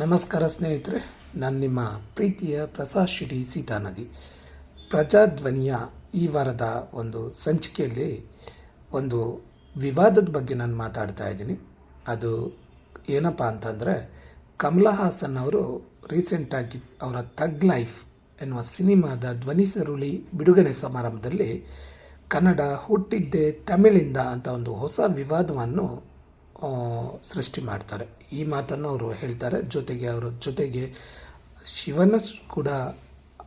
ನಮಸ್ಕಾರ ಸ್ನೇಹಿತರೆ, ನಾನು ನಿಮ್ಮ ಪ್ರೀತಿಯ ಪ್ರಸಾದ್ ಶಿಡಿ ಸೀತಾನದಿ. ಪ್ರಜಾಧ್ವನಿಯ ಈ ವಾರದ ಒಂದು ಸಂಚಿಕೆಯಲ್ಲಿ ಒಂದು ವಿವಾದದ ಬಗ್ಗೆ ನಾನು ಮಾತಾಡ್ತಾ ಇದ್ದೀನಿ. ಅದು ಏನಪ್ಪ ಅಂತಂದರೆ ಕಮಲಾ ಹಾಸನ್ ಅವರು ರೀಸೆಂಟಾಗಿ ಅವರ ತಗ್ ಲೈಫ್ ಎನ್ನುವ ಸಿನಿಮಾದ ಧ್ವನಿ ಸರುಳಿ ಬಿಡುಗಡೆ ಸಮಾರಂಭದಲ್ಲಿ ಕನ್ನಡ ಹುಟ್ಟಿದ್ದೆ ತಮಿಳಿಂದ ಅಂತ ಒಂದು ಹೊಸ ವಿವಾದವನ್ನು ಸೃಷ್ಟಿ ಮಾಡ್ತಾರೆ. ಈ ಮಾತನ್ನು ಅವರು ಹೇಳ್ತಾರೆ. ಜೊತೆಗೆ ಅವರ, ಜೊತೆಗೆ ಶಿವನ ಕೂಡ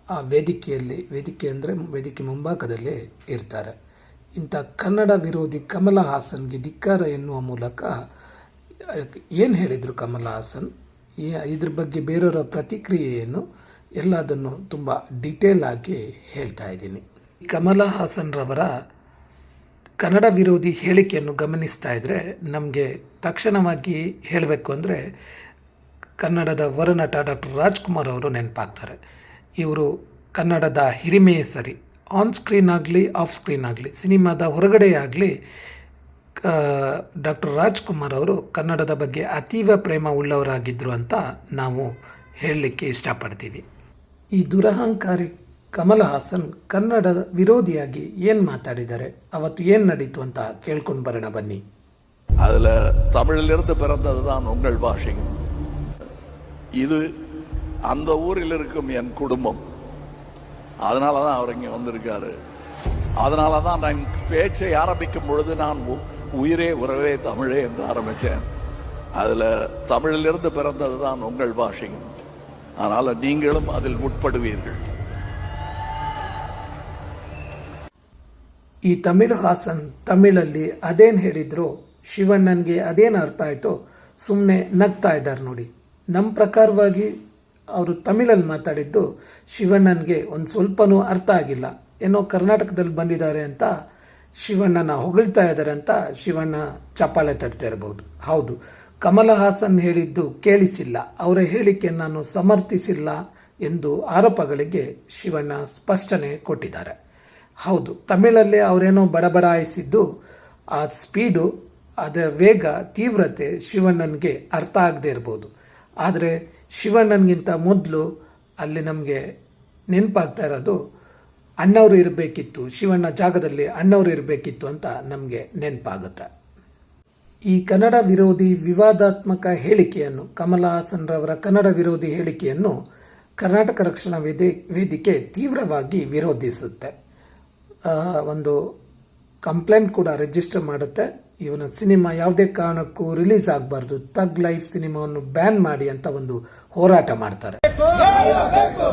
ಆ ವೇದಿಕೆಯಲ್ಲಿ, ವೇದಿಕೆ ಅಂದರೆ ವೇದಿಕೆ ಮುಂಭಾಗದಲ್ಲಿ ಇರ್ತಾರೆ. ಇಂಥ ಕನ್ನಡ ವಿರೋಧಿ ಕಮಲ ಹಾಸನ್ಗೆ ಧಿಕ್ಕಾರ ಎನ್ನುವ ಮೂಲಕ, ಏನು ಹೇಳಿದರು ಕಮಲ ಹಾಸನ್? ಇದ್ರ ಬಗ್ಗೆ ಬೇರೆಯವರ ಪ್ರತಿಕ್ರಿಯೆಯನ್ನು ಎಲ್ಲದನ್ನು ತುಂಬ ಡಿಟೇಲ್ ಆಗಿ ಹೇಳ್ತಾ ಇದ್ದೀನಿ. ಕಮಲ ಹಾಸನ್ರವರ ಕನ್ನಡ ವಿರೋಧಿ ಹೇಳಿಕೆಯನ್ನು ಗಮನಿಸ್ತಾ ಇದ್ದರೆ ನಮಗೆ ತಕ್ಷಣವಾಗಿ ಹೇಳಬೇಕು ಅಂದರೆ ಕನ್ನಡದ ವರನಟ ಡಾಕ್ಟರ್ ರಾಜ್ಕುಮಾರ್ ಅವರು ನೆನಪಾಗ್ತಾರೆ. ಇವರು ಕನ್ನಡದ ಹಿರಿಮೆಯೇ ಸರಿ ಆನ್ ಸ್ಕ್ರೀನ್ ಆಗಲಿ ಆಫ್ ಸ್ಕ್ರೀನ್ ಆಗಲಿ, ಸಿನಿಮಾದ ಹೊರಗಡೆ ಆಗಲಿ ಡಾಕ್ಟರ್ ರಾಜ್ಕುಮಾರ್ ಅವರು ಕನ್ನಡದ ಬಗ್ಗೆ ಅತೀವ ಪ್ರೇಮ ಉಳ್ಳವರಾಗಿದ್ದರು ಅಂತ ನಾವು ಹೇಳಲಿಕ್ಕೆ ಇಷ್ಟಪಡ್ತೀವಿ. ಈ ದುರಹಂಕಾರಿ ಕಮಲ ಹಾಸನ್ ಕನ್ನಡ ವಿರೋಧಿಯಾಗಿ ಏನು ಮಾತಾಡಿದ್ದಾರೆ ಅವತ್ತು ಏನು ನಡೀತು ಅಂತ ಕೇಳ್ಕೊಂಡು ಬರೋಣ ಬನ್ನಿ அதுல தமிழிலிருந்து பிறந்தது தான் உங்கள் பாஷையும் இது அந்த ஊரில் இருக்கும் என் குடும்பம் அதனால தான் அவர் இங்க வந்திருக்காரு அதனால தான் நான் பேச்சை ஆரம்பிக்கும் பொழுது நான் உ- உயிரே உறவே தமிழே என்று ஆரம்பித்தேன் அதுல தமிழிலிருந்து பிறந்தது தான் உங்கள் பாஷையும் அதனால நீங்களும் அதில் உட்படுவீர்கள் ಈ ತಮಿಳು ಹಾಸನ್ ತಮಿಳಲ್ಲಿ ಅದೇನು ಹೇಳಿದ್ರು ಶಿವಣ್ಣನಿಗೆ ಅದೇನು ಅರ್ಥ ಆಯಿತೋ ಸುಮ್ಮನೆ ನಗ್ತಾ ಇದ್ದಾರೆ ನೋಡಿ. ನಮ್ಮ ಪ್ರಕಾರವಾಗಿ ಅವರು ತಮಿಳಲ್ಲಿ ಮಾತಾಡಿದ್ದು ಶಿವಣ್ಣನಿಗೆ ಒಂದು ಸ್ವಲ್ಪನೂ ಅರ್ಥ ಆಗಿಲ್ಲ. ಏನೋ ಕರ್ನಾಟಕದಲ್ಲಿ ಬಂದಿದ್ದಾರೆ ಅಂತ ಶಿವಣ್ಣನ ಹೊಗಳ್ತಾ ಇದ್ದಾರೆ ಅಂತ ಶಿವಣ್ಣ ಚಪ್ಪಾಳೆ ತಟ್ತಾ ಇರಬಹುದು ಹೌದು, ಕಮಲ ಹಾಸನ್ ಹೇಳಿದ್ದು ಕೇಳಿಸಿಲ್ಲ. ಅವರ ಹೇಳಿಕೆ ನಾನು ಸಮರ್ಥಿಸಿಲ್ಲ ಎಂದು ಆರೋಪಗಳಿಗೆ ಶಿವಣ್ಣ ಸ್ಪಷ್ಟನೆ ಕೊಟ್ಟಿದ್ದಾರೆ. ಹೌದು. ತಮಿಳಲ್ಲಿ ಅವರೇನೋ ಬಡಬಡಾಯಿಸಿದ್ದು, ಆ ಸ್ಪೀಡು ಅದರ ವೇಗ, ತೀವ್ರತೆ ಶಿವಣ್ಣನಿಗೆ ಅರ್ಥ ಆಗದೆ ಇರ್ಬೋದು. ಆದರೆ ಶಿವಣ್ಣನಿಗಿಂತ ಮೊದಲು ಅಲ್ಲಿ ನಮಗೆ ನೆನಪಾಗ್ತಾ ಇರೋದು, ಅಣ್ಣವರು ಇರಬೇಕಿತ್ತು, ಶಿವಣ್ಣ ಜಾಗದಲ್ಲಿ ಅಣ್ಣವರು ಇರಬೇಕಿತ್ತು ಅಂತ ನಮಗೆ ನೆನಪಾಗುತ್ತೆ. ಈ ಕನ್ನಡ ವಿರೋಧಿ ವಿವಾದಾತ್ಮಕ ಹೇಳಿಕೆಯನ್ನು ಕಮಲ ಹಾಸನ್ರವರ ಕನ್ನಡ ವಿರೋಧಿ ಹೇಳಿಕೆಯನ್ನು ಕರ್ನಾಟಕ ರಕ್ಷಣಾ ವೇದಿ, ವೇದಿಕೆ ತೀವ್ರವಾಗಿ ವಿರೋಧಿಸುತ್ತೆ. ಒಂದು ಕಂಪ್ಲೇಂಟ್ ಕೂಡ ರಿಜಿಸ್ಟರ್ ಮಾಡುತ್ತೆ. ಇವನ ಸಿನಿಮಾ ಯಾವುದೇ ಕಾರಣಕ್ಕೂ ರಿಲೀಸ್ ಆಗಬಾರ್ದು. ತಗ್ ಲೈಫ್ ಸಿನಿಮಾವನ್ನು ಬ್ಯಾನ್ ಮಾಡಿ ಅಂತ ಒಂದು ಹೋರಾಟ ಮಾಡ್ತಾರೆ.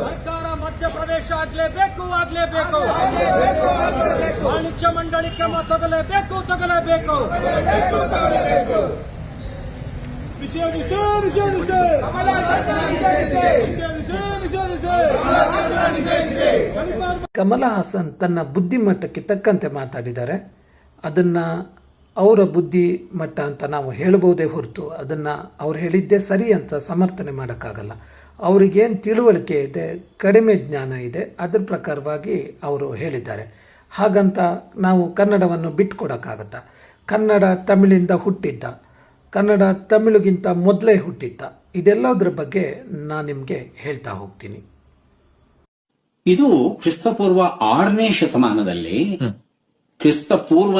ಸರ್ಕಾರ ಮಧ್ಯಪ್ರದೇಶ ಆಗ್ಲೇಬೇಕು ಆಗ್ಲೇಬೇಕು. ವಾಣಿಜ್ಯ ಮಂಡಳಿ ಕ್ರಮ ತಗಲೇಬೇಕು ತಗಲೇಬೇಕು. ಕಮಲ ಹಾಸನ್ ತನ್ನ ಬುದ್ಧಿಮಟ್ಟಕ್ಕೆ ತಕ್ಕಂತೆ ಮಾತಾಡಿದ್ದಾರೆ. ಅದನ್ನು ಅವರ ಬುದ್ಧಿಮಟ್ಟ ಅಂತ ನಾವು ಹೇಳಬಹುದೇ ಹೊರತು ಅದನ್ನು ಅವ್ರು ಹೇಳಿದ್ದೇ ಸರಿ ಅಂತ ಸಮರ್ಥನೆ ಮಾಡೋಕ್ಕಾಗಲ್ಲ. ಅವರಿಗೇನು ತಿಳುವಳಿಕೆ ಇದೆ, ಕಡಿಮೆ ಜ್ಞಾನ ಇದೆ, ಅದ್ರ ಪ್ರಕಾರವಾಗಿ ಅವರು ಹೇಳಿದ್ದಾರೆ. ಹಾಗಂತ ನಾವು ಕನ್ನಡವನ್ನು ಬಿಟ್ಕೊಡೋಕ್ಕಾಗತ್ತಾ? ಕನ್ನಡ ತಮಿಳಿಂದ ಹುಟ್ಟಿದ್ದ, ಕನ್ನಡ ತಮಿಳಿಗಿಂತ ಮೊದಲೇ ಹುಟ್ಟಿದ್ದ, ಇದೆಲ್ಲದರ ಬಗ್ಗೆ ನಾನು ನಿಮಗೆ ಹೇಳ್ತಾ ಹೋಗ್ತೀನಿ. ಇದು ಕ್ರಿಸ್ತಪೂರ್ವ ಆರನೇ ಶತಮಾನದಲ್ಲಿ ಕ್ರಿಸ್ತಪೂರ್ವ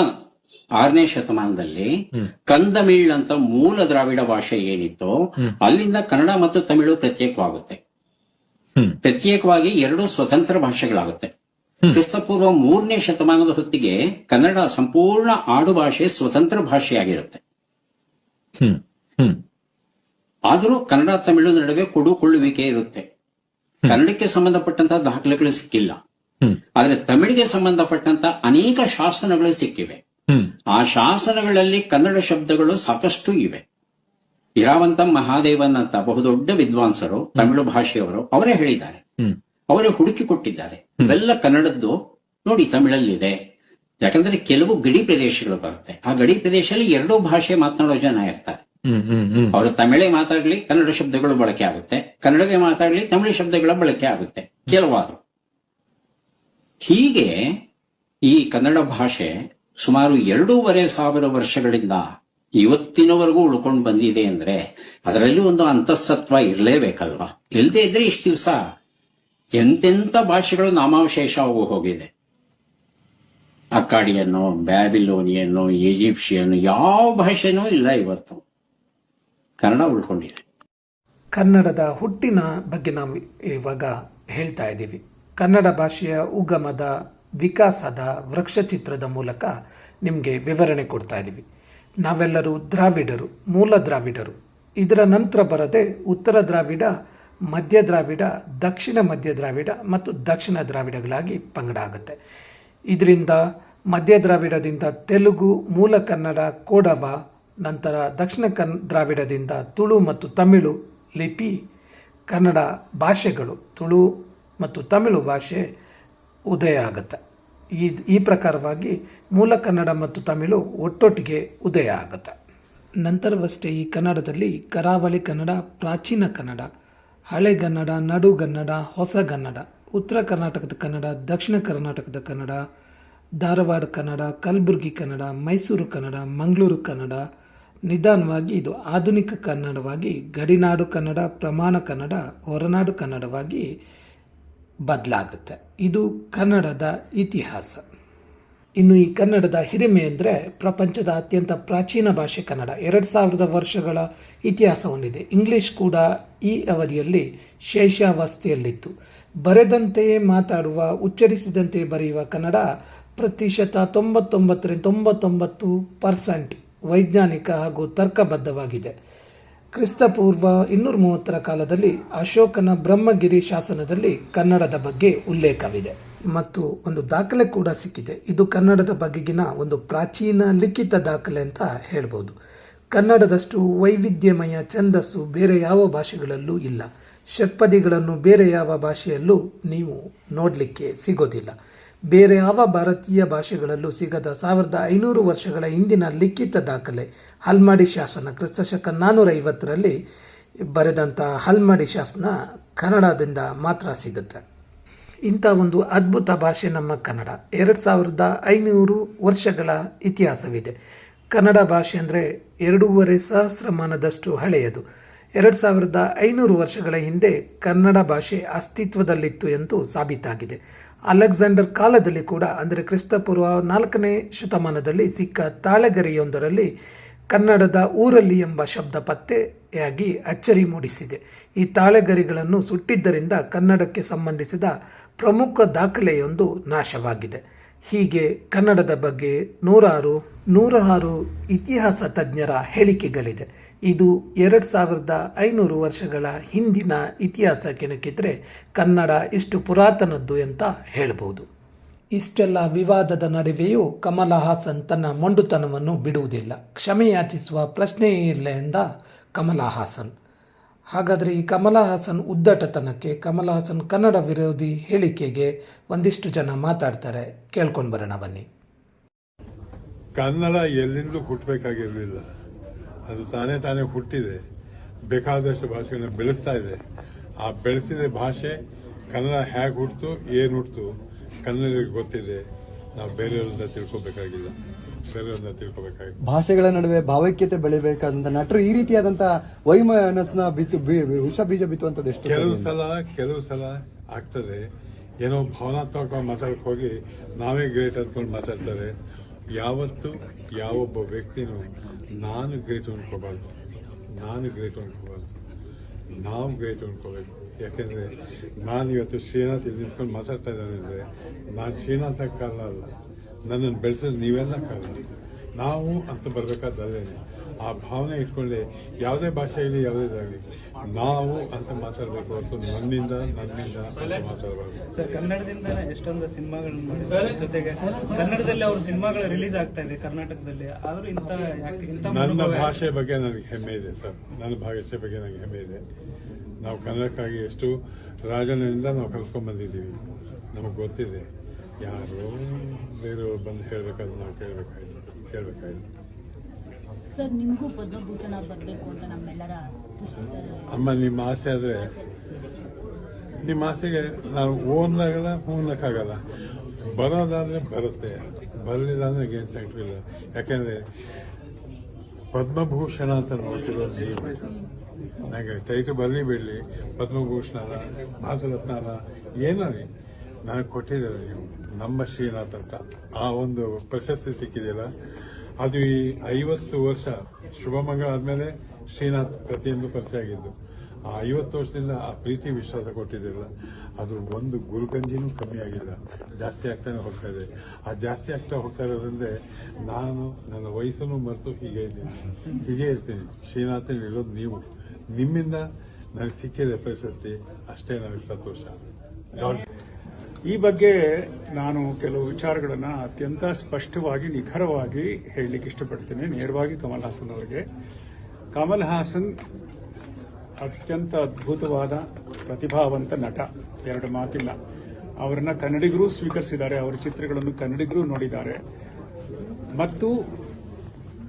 ಆರನೇ ಶತಮಾನದಲ್ಲಿ ಕಂದಮಿಳ್ ಅಂತ ಮೂಲ ದ್ರಾವಿಡ ಭಾಷೆ ಏನಿತ್ತು ಅಲ್ಲಿಂದ ಕನ್ನಡ ಮತ್ತು ತಮಿಳು ಪ್ರತ್ಯೇಕವಾಗುತ್ತೆ. ಪ್ರತ್ಯೇಕವಾಗಿ ಎರಡು ಸ್ವತಂತ್ರ ಭಾಷೆಗಳಾಗುತ್ತೆ. ಕ್ರಿಸ್ತಪೂರ್ವ ಮೂರನೇ ಶತಮಾನದ ಹೊತ್ತಿಗೆ ಕನ್ನಡ ಸಂಪೂರ್ಣ ಆಡು ಭಾಷೆ ಸ್ವತಂತ್ರ ಭಾಷೆಯಾಗಿರುತ್ತೆ. ಆದರೂ ಕನ್ನಡ ತಮಿಳು ನಡುವೆ ಕೊಡುಕೊಳ್ಳುವಿಕೆ ಇರುತ್ತೆ. ಕನ್ನಡಕ್ಕೆ ಸಂಬಂಧಪಟ್ಟಂತಹ ದಾಖಲೆಗಳು ಸಿಕ್ಕಿಲ್ಲ. ಆದರೆ ತಮಿಳಿಗೆ ಸಂಬಂಧಪಟ್ಟಂತ ಅನೇಕ ಶಾಸನಗಳು ಸಿಕ್ಕಿವೆ. ಆ ಶಾಸನಗಳಲ್ಲಿ ಕನ್ನಡ ಶಬ್ದಗಳು ಸಾಕಷ್ಟು ಇವೆ. ಇರಾವಂತ ಮಹಾದೇವನ್ ಅಂತ ಬಹುದೊಡ್ಡ ವಿದ್ವಾಂಸರು ತಮಿಳು ಭಾಷೆಯವರು ಅವರೇ ಹೇಳಿದ್ದಾರೆ. ಅವರೇ ಹುಡುಕಿ ಕೊಟ್ಟಿದ್ದಾರೆ. ಇವೆಲ್ಲ ಕನ್ನಡದ್ದು. ನೋಡಿ ತಮಿಳಲ್ಲಿದೆ. ಯಾಕಂದ್ರೆ ಕೆಲವು ಗಡಿ ಪ್ರದೇಶಗಳು ಬರುತ್ತೆ. ಆ ಗಡಿ ಪ್ರದೇಶದಲ್ಲಿ ಎರಡೂ ಭಾಷೆ ಮಾತನಾಡೋ ಜನ ಇರ್ತಾರೆ. ಅವರು ತಮಿಳೇ ಮಾತಾಡ್ಲಿ, ಕನ್ನಡ ಶಬ್ದಗಳು ಬಳಕೆ ಆಗುತ್ತೆ. ಕನ್ನಡವೇ ಮಾತಾಡ್ಲಿ, ತಮಿಳು ಶಬ್ದಗಳ ಬಳಕೆ ಆಗುತ್ತೆ ಕೆಲವಾದ್ರು ಹೀಗೆ ಈ ಕನ್ನಡ ಭಾಷೆ ಸುಮಾರು ಎರಡೂವರೆ ಸಾವಿರ ವರ್ಷಗಳಿಂದ ಇವತ್ತಿನವರೆಗೂ ಉಳ್ಕೊಂಡು ಬಂದಿದೆ ಅಂದ್ರೆ ಅದರಲ್ಲಿ ಒಂದು ಅಂತಸ್ತತ್ವ ಇರಲೇಬೇಕಲ್ವಾ? ಇಲ್ಲದೆ ಇದ್ರೆ ಇಷ್ಟು ದಿವಸ ಎಂತೆಂಥ ಭಾಷೆಗಳು ನಾಮಾವಶೇಷ ಹೋಗಿದೆ. ಅಕ್ಕಾಡಿಯನ್ನು, ಬ್ಯಾಬಿಲೋನಿಯನ್ನು, ಈಜಿಪ್ಷಿಯನ್ನು, ಯಾವ ಭಾಷೆನೂ ಇಲ್ಲ ಇವತ್ತು. ಕನ್ನಡ ಉಳ್ಕೊಂಡಿದೆ. ಕನ್ನಡದ ಹುಟ್ಟಿನ ಬಗ್ಗೆ ನಾವು ಇವಾಗ ಹೇಳ್ತಾ ಇದ್ದೀವಿ. ಕನ್ನಡ ಭಾಷೆಯ ಉಗಮದ ವಿಕಾಸದ ವೃಕ್ಷಚಿತ್ರದ ಮೂಲಕ ನಿಮಗೆ ವಿವರಣೆ ಕೊಡ್ತಾ ಇದ್ದೀವಿ. ನಾವೆಲ್ಲರೂ ದ್ರಾವಿಡರು, ಮೂಲ ದ್ರಾವಿಡರು. ಇದರ ನಂತರ ಬರದೆ ಉತ್ತರ ದ್ರಾವಿಡ, ಮಧ್ಯ ದ್ರಾವಿಡ, ದಕ್ಷಿಣ ಮಧ್ಯ ದ್ರಾವಿಡ ಮತ್ತು ದಕ್ಷಿಣ ದ್ರಾವಿಡಗಳಾಗಿ ಪಂಗಡ ಆಗುತ್ತೆ. ಇದರಿಂದ ಮಧ್ಯ ದ್ರಾವಿಡದಿಂದ ತೆಲುಗು, ಮೂಲ ಕನ್ನಡ, ಕೋಡವ ನಂತರ ದಕ್ಷಿಣ ಕನ್, ದ್ರಾವಿಡದಿಂದ ತುಳು ಮತ್ತು ತಮಿಳು ಲಿಪಿ ಕನ್ನಡ ಭಾಷೆಗಳು, ತುಳು ಮತ್ತು ತಮಿಳು ಭಾಷೆ ಉದಯ ಆಗುತ್ತೆ. ಈ ಈ ಪ್ರಕಾರವಾಗಿ ಮೂಲ ಕನ್ನಡ ಮತ್ತು ತಮಿಳು ಒಟ್ಟೊಟ್ಟಿಗೆ ಉದಯ ಆಗುತ್ತೆ. ನಂತರವಷ್ಟೇ ಈ ಕನ್ನಡದಲ್ಲಿ ಕರಾವಳಿ ಕನ್ನಡ, ಪ್ರಾಚೀನ ಕನ್ನಡ ಹಳೆಗನ್ನಡ ನಡುಗನ್ನಡ ಹೊಸಗನ್ನಡ ಉತ್ತರ ಕರ್ನಾಟಕದ ಕನ್ನಡ, ದಕ್ಷಿಣ ಕರ್ನಾಟಕದ ಕನ್ನಡ, ಧಾರವಾಡ ಕನ್ನಡ, ಕಲಬುರಗಿ ಕನ್ನಡ, ಮೈಸೂರು ಕನ್ನಡ, ಮಂಗಳೂರು ಕನ್ನಡ ನಿಧಾನವಾಗಿ ಇದು ಆಧುನಿಕ ಕನ್ನಡವಾಗಿ, ಗಡಿನಾಡು ಕನ್ನಡ, ಪ್ರಮಾಣ ಕನ್ನಡ, ಹೊರನಾಡು ಕನ್ನಡವಾಗಿ ಬದಲಾಗುತ್ತೆ. ಇದು ಕನ್ನಡದ ಇತಿಹಾಸ. ಇನ್ನು ಈ ಕನ್ನಡದ ಹಿರಿಮೆ ಅಂದರೆ ಪ್ರಪಂಚದ ಅತ್ಯಂತ ಪ್ರಾಚೀನ ಭಾಷೆ ಕನ್ನಡ. ಎರಡು ಸಾವಿರದ ವರ್ಷಗಳ ಇತಿಹಾಸ ಹೊಂದಿದೆ. ಇಂಗ್ಲಿಷ್ ಕೂಡ ಈ ಅವಧಿಯಲ್ಲಿ ಶೇಷಾವಸ್ಥೆಯಲ್ಲಿತ್ತು. ಬರೆದಂತೆಯೇ ಮಾತಾಡುವ, ಉಚ್ಚರಿಸಿದಂತೆ ಬರೆಯುವ ಕನ್ನಡ ಪ್ರತಿಶತ ತೊಂಬತ್ತೊಂಬತ್ತರಿಂದ ತೊಂಬತ್ತೊಂಬತ್ತು ಪರ್ಸೆಂಟ್ ವೈಜ್ಞಾನಿಕ ಹಾಗೂ ತರ್ಕಬದ್ಧವಾಗಿದೆ. ಕ್ರಿಸ್ತಪೂರ್ವ ಇನ್ನೂರ ಮೂವತ್ತರ ಕಾಲದಲ್ಲಿ ಅಶೋಕನ ಬ್ರಹ್ಮಗಿರಿ ಶಾಸನದಲ್ಲಿ ಕನ್ನಡದ ಬಗ್ಗೆ ಉಲ್ಲೇಖವಿದೆ. ಮತ್ತು ಒಂದು ದಾಖಲೆ ಕೂಡ ಸಿಕ್ಕಿದೆ. ಇದು ಕನ್ನಡದ ಬಗೆಗಿನ ಒಂದು ಪ್ರಾಚೀನ ಲಿಖಿತ ದಾಖಲೆ ಅಂತ ಹೇಳ್ಬೋದು. ಕನ್ನಡದಷ್ಟು ವೈವಿಧ್ಯಮಯ ಛಂದಸ್ಸು ಬೇರೆ ಯಾವ ಭಾಷೆಗಳಲ್ಲೂ ಇಲ್ಲ. ಷಟ್ಪದಿಗಳನ್ನು ಬೇರೆ ಯಾವ ಭಾಷೆಯಲ್ಲೂ ನೀವು ನೋಡಲಿಕ್ಕೆ ಸಿಗೋದಿಲ್ಲ. ಬೇರೆ ಯಾವ ಭಾರತೀಯ ಭಾಷೆಗಳಲ್ಲೂ ಸಿಗದ ಸಾವಿರದ ಐನೂರು ವರ್ಷಗಳ ಹಿಂದಿನ ಲಿಖಿತ ದಾಖಲೆ ಹಲ್ಮಾಡಿ ಶಾಸನ ಕ್ರಿಸ್ತಶಕ ನಾನ್ನೂರ ಐವತ್ತರಲ್ಲಿ ಬರೆದಂಥ ಹಲ್ಮಾಡಿ ಶಾಸನ ಕನ್ನಡದಿಂದ ಮಾತ್ರ ಸಿಗುತ್ತೆ. ಇಂಥ ಒಂದು ಅದ್ಭುತ ಭಾಷೆ ನಮ್ಮ ಕನ್ನಡ. ಎರಡು ಸಾವಿರದ ಐನೂರು ವರ್ಷಗಳ ಇತಿಹಾಸವಿದೆ. ಕನ್ನಡ ಭಾಷೆ ಅಂದರೆ ಎರಡೂವರೆ ಸಹಸ್ರಮಾನದಷ್ಟು ಹಳೆಯದು. ಎರಡು ಸಾವಿರದ ಐನೂರು ವರ್ಷಗಳ ಹಿಂದೆ ಕನ್ನಡ ಭಾಷೆ ಅಸ್ತಿತ್ವದಲ್ಲಿತ್ತು ಎಂದು ಸಾಬೀತಾಗಿದೆ. ಅಲೆಕ್ಸಾಂಡರ್ ಕಾಲದಲ್ಲಿ ಕೂಡ, ಅಂದರೆ ಕ್ರಿಸ್ತಪೂರ್ವ ನಾಲ್ಕನೇ ಶತಮಾನದಲ್ಲಿ ಸಿಕ್ಕ ತಾಳೆಗರಿಯೊಂದರಲ್ಲಿ ಕನ್ನಡದ ಊರಲ್ಲಿ ಎಂಬ ಶಬ್ದ ಪತ್ತೆಯಾಗಿ ಅಚ್ಚರಿ ಮೂಡಿಸಿದೆ. ಈ ತಾಳೆಗರಿಗಳನ್ನು ಸುಟ್ಟಿದ್ದರಿಂದ ಕನ್ನಡಕ್ಕೆ ಸಂಬಂಧಿಸಿದ ಪ್ರಮುಖ ದಾಖಲೆಯೊಂದು ನಾಶವಾಗಿದೆ. ಹೀಗೆ ಕನ್ನಡದ ಬಗ್ಗೆ ನೂರಾರು ನೂರಾರು ಇತಿಹಾಸ ತಜ್ಞರ ಹೇಳಿಕೆಗಳಿದೆ. ಇದು ಎರಡು ಸಾವಿರದ ಐನೂರು ವರ್ಷಗಳ ಹಿಂದಿನ ಇತಿಹಾಸ ಕೆಣಕಿದ್ರೆ ಕನ್ನಡ ಇಷ್ಟು ಪುರಾತನದ್ದು ಅಂತ ಹೇಳಬಹುದು. ಇಷ್ಟೆಲ್ಲ ವಿವಾದದ ನಡುವೆಯೂ ಕಮಲ ಹಾಸನ್ ತನ್ನ ಮೊಂಡುತನವನ್ನು ಬಿಡುವುದಿಲ್ಲ. ಕ್ಷಮೆಯಾಚಿಸುವ ಪ್ರಶ್ನೆಯೇ ಇಲ್ಲ ಎಂದ ಕಮಲ ಹಾಸನ್. ಹಾಗಾದರೆ ಈ ಕಮಲ ಹಾಸನ್ ಉದ್ದಟತನಕ್ಕೆ ಕಮಲ ಹಾಸನ್ ಕನ್ನಡ ವಿರೋಧಿ ಹೇಳಿಕೆಗೆ ಒಂದಿಷ್ಟು ಜನ ಮಾತಾಡ್ತಾರೆ. ಕೇಳ್ಕೊಂಡು ಬರೋಣ ಬನ್ನಿ. ಕನ್ನಡ ಎಲ್ಲಿಂದಲೂ ಹುಟ್ಟಬೇಕಾಗಿರಲಿಲ್ಲ. ಅದು ತಾನೇ ತಾನೇ ಹುಟ್ಟಿದೆ. ಬೇಕಾದಷ್ಟು ಭಾಷೆಗಳನ್ನ ಬೆಳೆಸ್ತಾ ಇದೆ. ಆ ಬೆಳೆಸಿದ ಭಾಷೆ ಕನ್ನಡ ಹೇಗೆ ಹುಟ್ಟಿತು ಏನು ಹುಟ್ಟಿತು ಕನ್ನಡಿಗರಿಗೆ ಗೊತ್ತಿದೆ. ನಾವು ಬೇರೆಯವರಿಂದ ತಿಳ್ಕೊಬೇಕಾಗಿಲ್ಲ. ಬೇರೆಯವರಿಂದ ತಿಳ್ಕೊಬೇಕಾಗಿಲ್ಲ. ಭಾಷೆಗಳ ನಡುವೆ ಭಾವೈಕ್ಯತೆ ಬೆಳಿಬೇಕಾದಂತ ನಟರು ಈ ರೀತಿಯಾದಂತ ವೈಮನಸ್ನ ಬಿತ್ತು ವಿಷ ಬೀಜ ಬಿತ್ತುವಂಥದ್ದು ಎಷ್ಟು ಕೆಲವು ಸಲ ಕೆಲವು ಸಲ ಆಗ್ತದೆ. ಏನೋ ಭಾವನಾತ್ಮಕವಾಗಿ ಮಾತಾಡಕ್ಕೆ ಹೋಗಿ ನಾವೇ ಗ್ರೇಟ್ ಅಂದ್ಕೊಂಡು ಮಾತಾಡ್ತಾರೆ. ಯಾವತ್ತು ಯಾವೊಬ್ಬ ವ್ಯಕ್ತಿನೂ ನಾನು ಗ್ರೇಟ್ ಅನ್ಕೋಬಾರ್ದು ನಾನು ಗ್ರೇಟ್ ಅನ್ಕೋಬಾರ್ದು ನಾವು ಗ್ರೇಟ್ ಅನ್ಕೋಬೇಕು ಯಾಕೆಂದರೆ ನಾನು ಇವತ್ತು ಶ್ರೀನಾಥ್ ಇಲ್ಲಿ ನಿಂತ್ಕೊಂಡು ಮಾತಾಡ್ತಾ ಇದ್ದಾನೆ ಅಂದ್ರೆ ನಾನು ಶ್ರೀನಾಥ ಕಾರಣ ಅಲ್ಲ. ನನ್ನನ್ನು ಬೆಳೆಸೋದು ನೀವೆಲ್ಲ ಕಾರಣ. ನಾವು ಅಂತ ಬರ್ಬೇಕಾದಲ್ಲೇನೆ ಆ ಭಾವನೆ ಇಟ್ಕೊಳ್ಳಿ. ಯಾವುದೇ ಭಾಷೆಯಲ್ಲಿ ಯಾವುದೇದಾಗಲಿ ನಾವು ಅಂತ ಮಾತಾಡಬೇಕು ಹೊರತು ನನ್ನಿಂದ ನನ್ನಿಂದ ಅಂತ ಮಾತಾಡಬಾರ್ದು. ಸರ್ ಕನ್ನಡದಿಂದ ಎಷ್ಟೊಂದು ಸಿನಿಮಾಗಳನ್ನು ಮಾಡಿದ್ದಾರೆ. ಜೊತೆಗೆ ಕನ್ನಡದಲ್ಲಿ ಅವ್ರ ಸಿನಿಮಾಗಳು ರಿಲೀಸ್ ಆಗ್ತಾ ಇದೆ ಕರ್ನಾಟಕದಲ್ಲಿ. ಆದ್ರೂ ಯಾಕೆ ಇಂತ ನನ್ನ? ಭಾಷೆ ಬಗ್ಗೆ ನನಗೆ ಹೆಮ್ಮೆ ಇದೆ ಸರ್. ನನ್ನ ಭಾಷೆ ಬಗ್ಗೆ ನನಗೆ ಹೆಮ್ಮೆ ಇದೆ. ನಾವು ಕನ್ನಡಕ್ಕಾಗಿ ಎಷ್ಟು ರಾಜನಿಂದ ನಾವು ಕಲ್ಸ್ಕೊಂಡ್ ಬಂದಿದ್ದೀವಿ. ನಮಗೆ ಗೊತ್ತಿದೆ. ಯಾರು ಬೇರೆಯವರು ಬಂದು ಹೇಳ್ಬೇಕಾದ್ರೆ ನಾವು ಕೇಳ್ಬೇಕಾಯ್ತು ಕೇಳಬೇಕಾಯ್ತು. ಸರ್, ನಿಮಗೂ ಪದ್ಮಭೂಷಣ ಬರಬೇಕು ಅಂತ ನಮ್ಮೆಲ್ಲರ ಅಮ್ಮ, ನಿಮ್ಮ ಆಸೆ ಆದರೆ ನಿಮ್ಮ ಆಸೆಗೆ ನಾವು ಓದ್ಲಾಗಲ್ಲ ಹೋಗ್ಲಕ್ಕಾಗಲ್ಲ ಬರೋದಾದರೆ ಬರುತ್ತೆ. ಬರಲಿಲ್ಲ ಅಂದ್ರೆ ಏನು ಇಲ್ಲ. ಯಾಕೆಂದರೆ ಪದ್ಮಭೂಷಣ ಅಂತ ನೋಡ್ತಿರೋದು ನೀವು. ನನಗೆ ಟೈಟು ಬರಲಿ ಬಿಡಲಿ. ಪದ್ಮಭೂಷಣ ಭಾರತರತ್ನನ ಏನರಿ ನನಗೆ ಕೊಟ್ಟಿದ್ದಾರೆ ನಮ್ಮ ಶ್ರೀನಾಥ್ ಅಂತ. ಆ ಒಂದು ಪ್ರಶಸ್ತಿ ಸಿಕ್ಕಿದೆಯಲ್ಲ? ಅದು ಈ ಐವತ್ತು ವರ್ಷ ಶುಭಮಂಗಳ ಆದ್ಮೇಲೆ ಶ್ರೀನಾಥ್ ಪ್ರತಿಯೊಂದು ಪರಿಚಯ ಆಗಿದ್ದು, ಆ ಐವತ್ತು ವರ್ಷದಿಂದ ಆ ಪ್ರೀತಿ ವಿಶ್ವಾಸ ಕೊಟ್ಟಿದ್ದಿಲ್ಲ. ಅದು ಒಂದು ಗುರುಗಂಜಿನೂ ಕಮ್ಮಿ ಆಗಿಲ್ಲ. ಜಾಸ್ತಿ ಆಗ್ತಾನೆ ಹೋಗ್ತಾ ಇದೆ. ಆ ಜಾಸ್ತಿ ಆಗ್ತಾ ಹೋಗ್ತಾ ಇರೋದ್ರಿಂದ ನಾನು ನನ್ನ ವಯಸ್ಸನ್ನು ಮರೆತು ಹೀಗೆ ಇದ್ದೀನಿ. ಹೀಗೆ ಇರ್ತೀನಿ. ಶ್ರೀನಾಥ್ ಇರೋದು ನೀವು. ನಿಮ್ಮಿಂದ ನನಗೆ ಸಿಕ್ಕಿದೆ ಪ್ರಶಸ್ತಿ. ಅಷ್ಟೇ ನನಗೆ ಸಂತೋಷ. ಈ ಬಗ್ಗೆ ನಾನು ಕೆಲವು ವಿಚಾರಗಳನ್ನು ಅತ್ಯಂತ ಸ್ಪಷ್ಟವಾಗಿ, ನಿಖರವಾಗಿ ಹೇಳಲಿಕ್ಕೆ ಇಷ್ಟಪಡ್ತೇನೆ. ನೇರವಾಗಿ ಕಮಲ್ ಹಾಸನ್ ಅವರಿಗೆ. ಕಮಲ್ ಹಾಸನ್ ಅತ್ಯಂತ ಅದ್ಭುತವಾದ ಪ್ರತಿಭಾವಂತ ನಟ. ಎರಡು ಮಾತಿಲ್ಲ. ಅವರನ್ನ ಕನ್ನಡಿಗರು ಸ್ವೀಕರಿಸಿದ್ದಾರೆ. ಅವರ ಚಿತ್ರಗಳನ್ನು ಕನ್ನಡಿಗರು ನೋಡಿದ್ದಾರೆ. ಮತ್ತು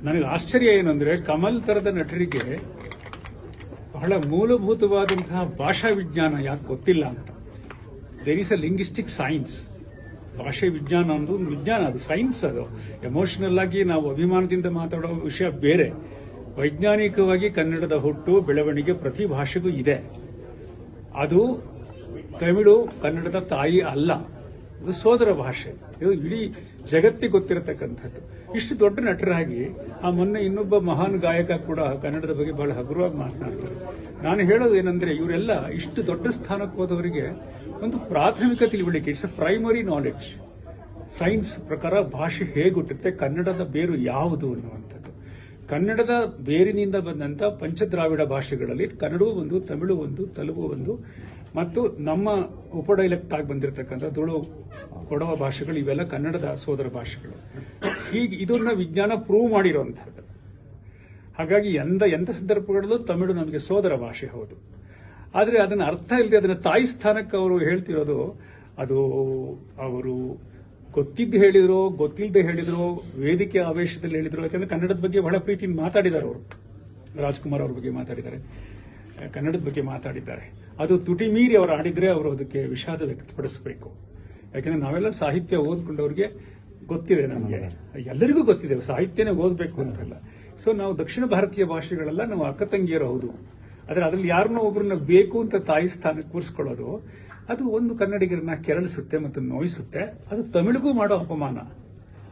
ನನಗೆ ಆಶ್ಚರ್ಯ ಏನಂದ್ರೆ, ಕಮಲ್ ತರದ ನಟರಿಗೆ ಬಹಳ ಮೂಲಭೂತವಾದಂತಹ ಭಾಷಾ ವಿಜ್ಞಾನ ಯಾಕೆ ಗೊತ್ತಿಲ್ಲ ಅಂತ. There is a linguistic science ಭಾಷೆ ವಿಜ್ಞಾನ ಅನ್ನೋದು ಒಂದು ವಿಜ್ಞಾನ, ಅದು ಸೈನ್ಸ್ ಅದು. ಎಮೋಷನಲ್ ಆಗಿ ನಾವು ಅಭಿಮಾನದಿಂದ ಮಾತಾಡೋ ವಿಷಯ ಬೇರೆ. ವೈಜ್ಞಾನಿಕವಾಗಿ ಕನ್ನಡದ ಹುಟ್ಟು, ಬೆಳವಣಿಗೆ ಪ್ರತಿ ಭಾಷೆಗೂ ಇದೆ. ಅದು ತಮಿಳು, ಕನ್ನಡದ ತಾಯಿ ಅಲ್ಲ. ಇದು ಸೋದರ ಭಾಷೆ. ಇದು ಇಡೀ ಜಗತ್ತಿಗೆ ಗೊತ್ತಿರತಕ್ಕಂಥದ್ದು. ಇಷ್ಟು ದೊಡ್ಡ ನಟರಾಗಿ ಆ ಮೊನ್ನೆ ಇನ್ನೊಬ್ಬ ಮಹಾನ್ ಗಾಯಕ ಕೂಡ ಕನ್ನಡದ ಬಗ್ಗೆ ಬಹಳ ಹಗುರವಾಗಿ ಮಾತನಾಡ್ತಾರೆ. ನಾನು ಹೇಳೋದು ಏನಂದ್ರೆ ಇವರೆಲ್ಲ ಇಷ್ಟು ದೊಡ್ಡ ಸ್ಥಾನಕ್ಕೆ ಹೋದವರಿಗೆ ಒಂದು ಪ್ರಾಥಮಿಕ ತಿಳುವಳಿಕೆ ಇಟ್ಸ್ ಪ್ರೈಮರಿ ನಾಲೆಡ್ಜ್ ಸೈನ್ಸ್ ಪ್ರಕಾರ ಭಾಷೆ ಹೇಗೆ ಹುಟ್ಟುತ್ತೆ ಕನ್ನಡದ ಬೇರು ಯಾವುದು ಅನ್ನುವಂಥದ್ದು. ಕನ್ನಡದ ಬೇರಿನಿಂದ ಬಂದಂತ ಪಂಚದ್ರಾವಿಡ ಭಾಷೆಗಳಲ್ಲಿ ಕನ್ನಡವೂ ಒಂದು, ತಮಿಳು ಒಂದು, ತೆಲುಗು ಒಂದು, ಮತ್ತು ನಮ್ಮ ಉಪಡೈಲೆಕ್ಟ್ ಆಗಿ ಬಂದಿರತಕ್ಕಂಥ ತುಳು ಕೊಡವ ಭಾಷೆಗಳು, ಇವೆಲ್ಲ ಕನ್ನಡದ ಸೋದರ ಭಾಷೆಗಳು. ಹೀಗೆ ಇದನ್ನ ವಿಜ್ಞಾನ ಪ್ರೂವ್ ಮಾಡಿರುವಂಥದ್ದು. ಹಾಗಾಗಿ ಎಂದ ಎಂಥ ಸಂದರ್ಭಗಳಲ್ಲೂ ತಮಿಳು ನಮಗೆ ಸೋದರ ಭಾಷೆ ಹೌದು. ಆದರೆ ಅದನ್ನ ಅರ್ಥ ಇಲ್ಲದೆ ಅದನ್ನ ತಾಯಿ ಸ್ಥಾನಕ್ಕೆ ಅವರು ಹೇಳ್ತಿರೋದು, ಅದು ಅವರು ಗೊತ್ತಿದ್ದು ಹೇಳಿದ್ರು ಗೊತ್ತಿಲ್ಲದೆ ಹೇಳಿದ್ರು, ವೇದಿಕೆ ಆವೇಶದಲ್ಲಿ ಹೇಳಿದ್ರು. ಯಾಕಂದ್ರೆ ಕನ್ನಡದ ಬಗ್ಗೆ ಬಹಳ ಪ್ರೀತಿ ಮಾತಾಡಿದ್ದಾರೆ ಅವರು. ರಾಜ್ಕುಮಾರ್ ಅವ್ರ ಬಗ್ಗೆ ಮಾತಾಡಿದ್ದಾರೆ. ಕನ್ನಡದ ಬಗ್ಗೆ ಮಾತಾಡಿದ್ದಾರೆ. ಅದು ತುಟಿ ಮೀರಿ ಅವರು ಆಡಿದ್ರೆ ಅವರು ಅದಕ್ಕೆ ವಿಷಾದ ವ್ಯಕ್ತಪಡಿಸಬೇಕು. ಯಾಕಂದ್ರೆ ನಾವೆಲ್ಲ ಸಾಹಿತ್ಯ ಓದ್ಕೊಂಡವ್ರಿಗೆ ಗೊತ್ತಿದೆ ನಮಗೆ. ಎಲ್ಲರಿಗೂ ಗೊತ್ತಿದೆ, ಸಾಹಿತ್ಯನೇ ಓದಬೇಕು ಅಂತಲ್ಲ. ಸೊ ನಾವು ದಕ್ಷಿಣ ಭಾರತೀಯ ಭಾಷೆಗಳೆಲ್ಲ, ನಾವು ಅಕ್ಕ ತಂಗಿಯರು ಹೌದು. ಆದ್ರೆ ಅದ್ರಲ್ಲಿ ಯಾರನ್ನೋ ಒಬ್ಬರನ್ನ ಬೇಕು ಅಂತ ತಾಯಿ ಸ್ಥಾನಕ್ಕೆ ಕೂರಿಸ್ಕೊಳ್ಳೋದು, ಅದು ಒಂದು ಕನ್ನಡಿಗರನ್ನ ಕೆರಳಿಸುತ್ತೆ ಮತ್ತು ನೋಯಿಸುತ್ತೆ. ಅದು ತಮಿಳಿಗೂ ಮಾಡೋ ಅಪಮಾನ.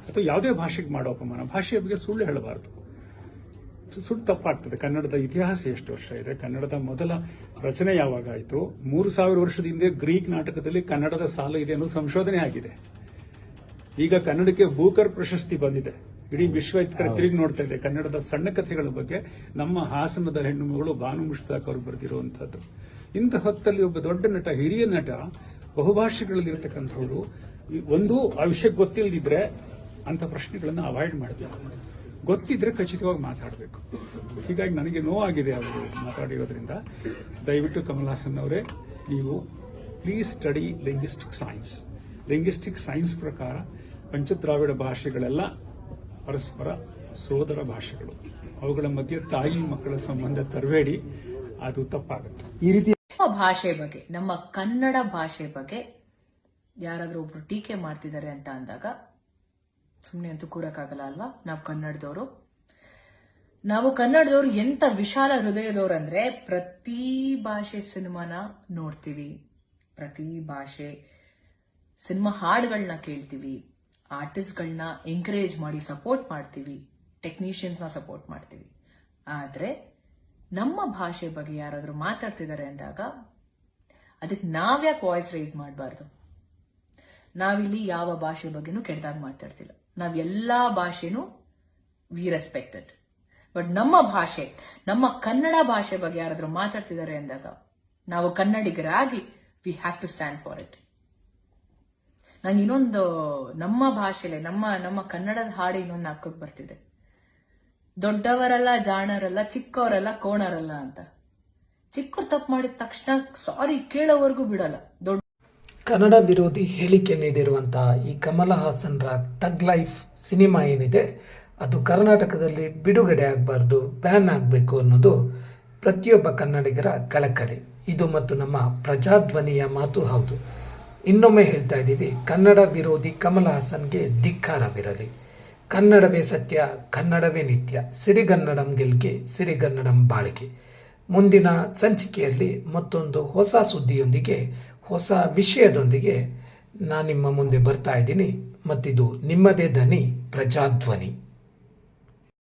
ಅಥವಾ ಯಾವುದೇ ಭಾಷೆಗೆ ಮಾಡೋ ಅಪಮಾನ. ಭಾಷೆಯ ಬಗ್ಗೆ ಸುಳ್ಳು ಹೇಳಬಾರದು. ಸುಳ್ಳು ತಪ್ಪಾಗ್ತದೆ. ಕನ್ನಡದ ಇತಿಹಾಸ ಎಷ್ಟು ವರ್ಷ ಇದೆ? ಕನ್ನಡದ ಮೊದಲ ರಚನೆ ಯಾವಾಗ ಆಯಿತು? ಮೂರು ಸಾವಿರ ವರ್ಷದ ಹಿಂದೆ ಗ್ರೀಕ್ ನಾಟಕದಲ್ಲಿ ಕನ್ನಡದ ಸಾಲ ಇದೆ ಅನ್ನೋ ಸಂಶೋಧನೆ ಆಗಿದೆ. ಈಗ ಕನ್ನಡಕ್ಕೆ ಬೂಕರ್ ಪ್ರಶಸ್ತಿ ಬಂದಿದೆ. ಇಡೀ ವಿಶ್ವ ಕಡೆ ತಿರುಗಿ ನೋಡ್ತಾ ಇದೆ. ಕನ್ನಡದ ಸಣ್ಣ ಕಥೆಗಳ ಬಗ್ಗೆ ನಮ್ಮ ಹಾಸನದ ಹೆಣ್ಣು ಮಗಳು ಭಾನು ಮುಷ್ತಾಕ್ ಅವರು ಬರೆದಿರುವಂತಹದ್ದು ಇಂಥ ಹೊತ್ತಲ್ಲಿ ಒಬ್ಬ ದೊಡ್ಡ ನಟ ಹಿರಿಯ ನಟ ಬಹುಭಾಷೆಗಳಲ್ಲಿ ಇರತಕ್ಕಂಥವ್ರು ಒಂದು ಆ ವಿಷಯ ಗೊತ್ತಿಲ್ಲದಿದ್ರೆ ಅಂತ ಪ್ರಶ್ನೆಗಳನ್ನು ಅವಾಯ್ಡ್ ಮಾಡಬೇಕು. ಗೊತ್ತಿದ್ರೆ ಖಚಿತವಾಗಿ ಮಾತಾಡಬೇಕು. ಹೀಗಾಗಿ ನನಗೆ ನೋವಾಗಿದೆ ಅವರು ಮಾತಾಡಿರೋದ್ರಿಂದ. ದಯವಿಟ್ಟು ಕಮಲ್ ಹಾಸನ್ ಅವರೇ ನೀವು please study linguistic science linguistic science ಪ್ರಕಾರ ಪಂಚದ್ರಾವಿಡ ಭಾಷೆಗಳೆಲ್ಲ ಪರಸ್ಪರ ಸೋದರ ಭಾಷೆಗಳು. ಅವುಗಳ ಮಧ್ಯೆ ತಾಯಿ ಮಕ್ಕಳ ಸಂಬಂಧ ತರಬೇಡಿ ಅದು ತಪ್ಪಾಗುತ್ತೆ. ಈ ರೀತಿ ನಮ್ಮ ಭಾಷೆ ಬಗ್ಗೆ ನಮ್ಮ ಕನ್ನಡ ಭಾಷೆ ಬಗ್ಗೆ ಯಾರಾದರೂ ಒಬ್ರು ಟೀಕೆ ಮಾಡ್ತಿದ್ದಾರೆ ಅಂತ ಅಂದಾಗ ಸುಮ್ಮನೆ ಅಂತೂ ಕೂರಕ್ಕಾಗಲ್ಲ ಅಲ್ವಾ? ನಾವು ಕನ್ನಡದವರು. ನಾವು ಕನ್ನಡದವರು ಎಂತ ವಿಶಾಲ ಹೃದಯದವರು ಅಂದ್ರೆ ಪ್ರತಿ ಭಾಷೆ ಸಿನಿಮಾನ ನೋಡ್ತೀವಿ. ಪ್ರತಿ ಭಾಷೆ ಸಿನಿಮಾ ಹಾಡುಗಳನ್ನ ಕೇಳ್ತೀವಿ. ಆರ್ಟಿಸ್ಟ್ಗಳನ್ನ ಎಂಕರೇಜ್ ಮಾಡಿ ಸಪೋರ್ಟ್ ಮಾಡ್ತೀವಿ ಟೆಕ್ನಿಷಿಯನ್ಸ್ನ ಸಪೋರ್ಟ್ ಮಾಡ್ತೀವಿ. ಆದ್ರೆ ನಮ್ಮ ಭಾಷೆ ಬಗ್ಗೆ ಯಾರಾದರೂ ಮಾತಾಡ್ತಿದ್ದಾರೆ ಅಂದಾಗ ಅದಕ್ಕೆ ನಾವ್ಯಾಕೆ ವಾಯ್ಸ್ ರೈಸ್ ಮಾಡಬಾರ್ದು? ನಾವಿಲ್ಲಿ ಯಾವ ಭಾಷೆ ಬಗ್ಗೆನೂ ಕೆಟ್ಟದಾಗ ಮಾತಾಡ್ತಿಲ್ಲ. ನಾವ್ ಎಲ್ಲಾ ಭಾಷೆನೂ ವಿ ರೆಸ್ಪೆಕ್ಟೆಡ್ ಬಟ್ ನಮ್ಮ ಭಾಷೆ, ನಮ್ಮ ಕನ್ನಡ ಭಾಷೆ ಬಗ್ಗೆ ಯಾರಾದರೂ ಮಾತಾಡ್ತಿದ್ದಾರೆ ಅಂದಾಗ ನಾವು ಕನ್ನಡಿಗರಾಗಿ we have to stand for it ನಂಗೆ ಇನ್ನೊಂದು ನಮ್ಮ ಭಾಷೆಲೆ, ನಮ್ಮ ನಮ್ಮ ಕನ್ನಡದ ಹಾಡು ಇನ್ನೊಂದು ಹಾಕೋಕ್ ಬರ್ತಿದೆ. ದೊಡ್ಡವರಲ್ಲ, ಜಾಣರಲ್ಲ, ಚಿಕ್ಕವರಲ್ಲ, ಕೋಣರಲ್ಲ ಅಂತ. ಚಿಕ್ಕವ್ರು ತಪ್ಪು ಮಾಡಿದ ತಕ್ಷಣ ಸಾರಿ ಕೇಳೋವರೆಗೂ ಬಿಡಲ್ಲ. ದೊಡ್ಡ ಕನ್ನಡ ವಿರೋಧಿ ಹೇಳಿಕೆ ನೀಡಿರುವಂತಹ ಈ ಕಮಲ ಹಾಸನ್ರ ತಗ್ ಲೈಫ್ ಸಿನಿಮಾ ಏನಿದೆ, ಅದು ಕರ್ನಾಟಕದಲ್ಲಿ ಬಿಡುಗಡೆ ಆಗಬಾರ್ದು, ಬ್ಯಾನ್ ಆಗಬೇಕು ಅನ್ನೋದು ಪ್ರತಿಯೊಬ್ಬ ಕನ್ನಡಿಗರ ಕಳಕಳಿ. ಇದು ಮತ್ತು ನಮ್ಮ ಪ್ರಜಾಧ್ವನಿಯ ಮಾತು ಹೌದು. ಇನ್ನೊಮ್ಮೆ ಹೇಳ್ತಾ ಇದ್ದೀವಿ, ಕನ್ನಡ ವಿರೋಧಿ ಕಮಲ ಹಾಸನ್ಗೆ ಧಿಕ್ಕಾರವಿರಲಿ. ಕನ್ನಡವೇ ಸತ್ಯ, ಕನ್ನಡವೇ ನಿತ್ಯ. ಸಿರಿಗನ್ನಡಂ ಗೆಲ್ಗೆ ಸಿರಿಗನ್ನಡಂ ಬಾಳಿಕೆ. ಮುಂದಿನ ಸಂಚಿಕೆಯಲ್ಲಿ ಮತ್ತೊಂದು ಹೊಸ ಸುದ್ದಿಯೊಂದಿಗೆ, ಹೊಸ ವಿಷಯದೊಂದಿಗೆ ನಾನು ನಿಮ್ಮ ಮುಂದೆ ಬರ್ತಾ ಇದ್ದೀನಿ. ಮತ್ತಿದು ನಿಮ್ಮದೇ ಧ್ವನಿ ಪ್ರಜಾಧ್ವನಿ.